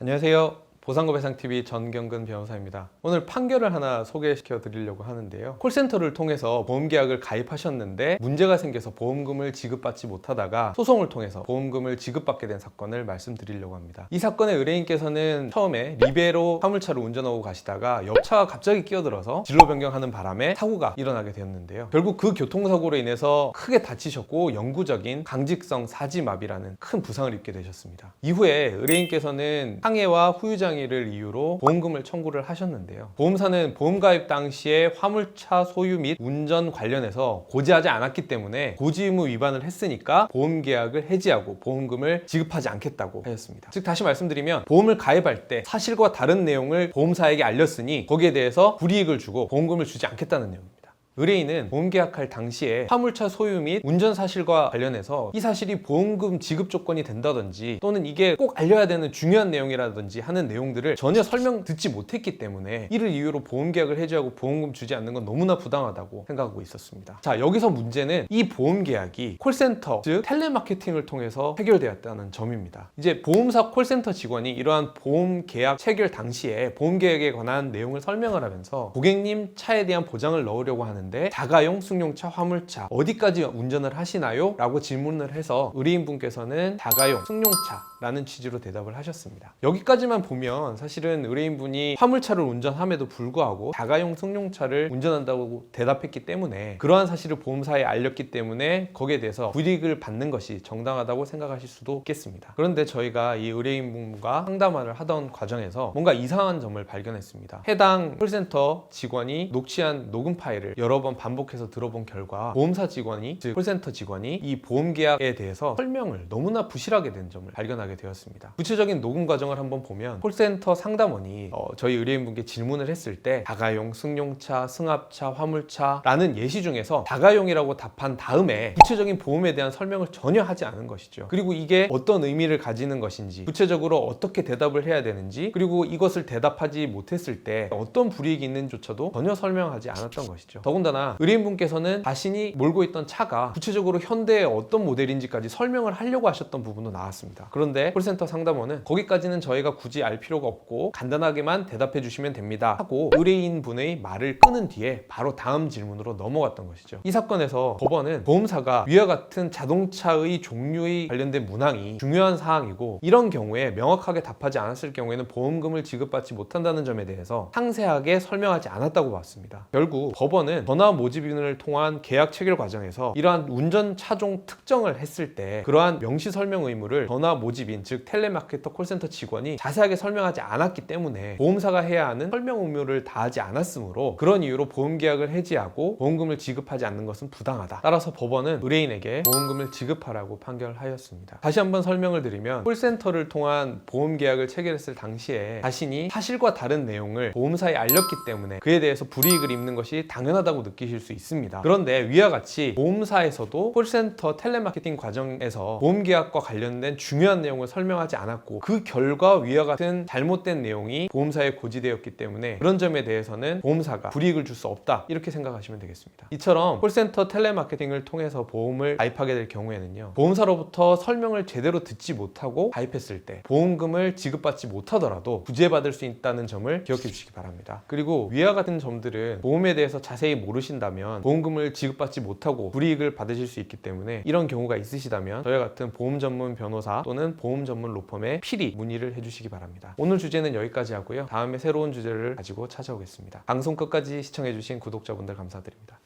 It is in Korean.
안녕하세요. 보상고배상TV 전경근 변호사입니다. 오늘 판결을 하나 소개시켜 드리려고 하는데요. 콜센터를 통해서 보험계약을 가입하셨는데 문제가 생겨서 보험금을 지급받지 못하다가 소송을 통해서 보험금을 지급받게 된 사건을 말씀드리려고 합니다. 이 사건의 의뢰인께서는 처음에 리베로 화물차를 운전하고 가시다가 옆차가 갑자기 끼어들어서 진로 변경하는 바람에 사고가 일어나게 되었는데요. 결국 그 교통사고로 인해서 크게 다치셨고 영구적인 강직성 사지마비라는 큰 부상을 입게 되셨습니다. 이후에 의뢰인께서는 상해와 후유장 애를 이유로 보험금을 청구를 하셨는데요. 보험사는 보험 가입 당시에 화물차 소유 및 운전 관련해서 고지하지 않았기 때문에 고지 의무 위반을 했으니까 보험 계약을 해지하고 보험금을 지급하지 않겠다고 하였습니다. 즉 다시 말씀드리면 보험을 가입할 때 사실과 다른 내용을 보험사에게 알렸으니 거기에 대해서 불이익을 주고 보험금을 주지 않겠다는 내용입니다. 의뢰인은 보험 계약할 당시에 화물차 소유 및 운전 사실과 관련해서 이 사실이 보험금 지급 조건이 된다든지 또는 이게 꼭 알려야 되는 중요한 내용이라든지 하는 내용들을 전혀 설명 듣지 못했기 때문에 이를 이유로 보험 계약을 해지하고 보험금 주지 않는 건 너무나 부당하다고 생각하고 있었습니다. 자, 여기서 문제는 이 보험 계약이 콜센터, 즉 텔레마케팅을 통해서 해결되었다는 점입니다. 이제 보험사 콜센터 직원이 이러한 보험 계약 체결 당시에 보험 계약에 관한 내용을 설명을 하면서 고객님 차에 대한 보장을 넣으려고 하는 데 자가용 승용차, 화물차 어디까지 운전을 하시나요? 라고 질문을 해서 의뢰인분께서는 자가용 승용차라는 취지로 대답을 하셨습니다. 여기까지만 보면 사실은 의뢰인분이 화물차를 운전함에도 불구하고 자가용 승용차를 운전한다고 대답했기 때문에 그러한 사실을 보험사에 알렸기 때문에 거기에 대해서 불이익을 받는 것이 정당하다고 생각하실 수도 있겠습니다. 그런데 저희가 이 의뢰인분과 상담을 하던 과정에서 뭔가 이상한 점을 발견했습니다. 해당 콜센터 직원이 녹취한 녹음 파일을 여러 번 반복해서 들어본 결과 보험사 직원이 즉 콜센터 직원이 이 보험 계약에 대해서 설명을 너무나 부실하게 된 점을 발견하게 되었습니다. 구체적인 녹음 과정을 한번 보면 콜센터 상담원이 어, 저희 의뢰인분께 질문을 했을 때 다가용, 승용차, 승합차, 화물차라는 예시 중에서 다가용이라고 답한 다음에 구체적인 보험에 대한 설명을 전혀 하지 않은 것이죠. 그리고 이게 어떤 의미를 가지는 것인지 구체적으로 어떻게 대답을 해야 되는지 그리고 이것을 대답하지 못했을 때 어떤 불이익이 있는지조차도 전혀 설명하지 않았던 것이죠. 더군 다나 의뢰인분께서는 자신이 몰고 있던 차가 구체적으로 현대의 어떤 모델인지까지 설명을 하려고 하셨던 부분도 나왔습니다. 그런데 콜센터 상담원은 거기까지는 저희가 굳이 알 필요가 없고 간단하게만 대답해 주시면 됩니다 하고 의뢰인분의 말을 끊은 뒤에 바로 다음 질문으로 넘어갔던 것이죠. 이 사건에서 법원은 보험사가 위와 같은 자동차의 종류의 관련된 문항이 중요한 사항이고 이런 경우에 명확하게 답하지 않았을 경우에는 보험금을 지급받지 못한다는 점에 대해서 상세하게 설명하지 않았다고 봤습니다. 결국 법원은 전화 모집인을 통한 계약 체결 과정에서 이러한 운전 차종 특정을 했을 때 그러한 명시 설명 의무를 전화 모집인 즉 텔레마케터 콜센터 직원이 자세하게 설명하지 않았기 때문에 보험사가 해야 하는 설명 의무를 다하지 않았으므로 그런 이유로 보험 계약을 해지하고 보험금을 지급하지 않는 것은 부당하다. 따라서 법원은 의뢰인에게 보험금을 지급하라고 판결하였습니다. 다시 한번 설명을 드리면 콜센터를 통한 보험 계약을 체결했을 당시에 자신이 사실과 다른 내용을 보험사에 알렸기 때문에 그에 대해서 불이익을 입는 것이 당연하다고 느끼실 수 있습니다. 그런데 위와 같이 보험사에서도 콜센터 텔레마케팅 과정에서 보험 계약과 관련된 중요한 내용을 설명하지 않았고 그 결과 위와 같은 잘못된 내용이 보험사에 고지되었기 때문에 그런 점에 대해서는 보험사가 불이익을 줄 수 없다 이렇게 생각하시면 되겠습니다. 이처럼 콜센터 텔레마케팅을 통해서 보험을 가입하게 될 경우에는요 보험사로부터 설명을 제대로 듣지 못하고 가입했을 때 보험금을 지급받지 못하더라도 구제받을 수 있다는 점을 기억해 주시기 바랍니다. 그리고 위와 같은 점들은 보험에 대해서 자세히 모르신다면 보험금을 지급받지 못하고 불이익을 받으실 수 있기 때문에 이런 경우가 있으시다면 저희 같은 보험 전문 변호사 또는 보험 전문 로펌에 필히 문의를 해주시기 바랍니다. 오늘 주제는 여기까지 하고요. 다음에 새로운 주제를 가지고 찾아오겠습니다. 방송 끝까지 시청해주신 구독자분들 감사드립니다.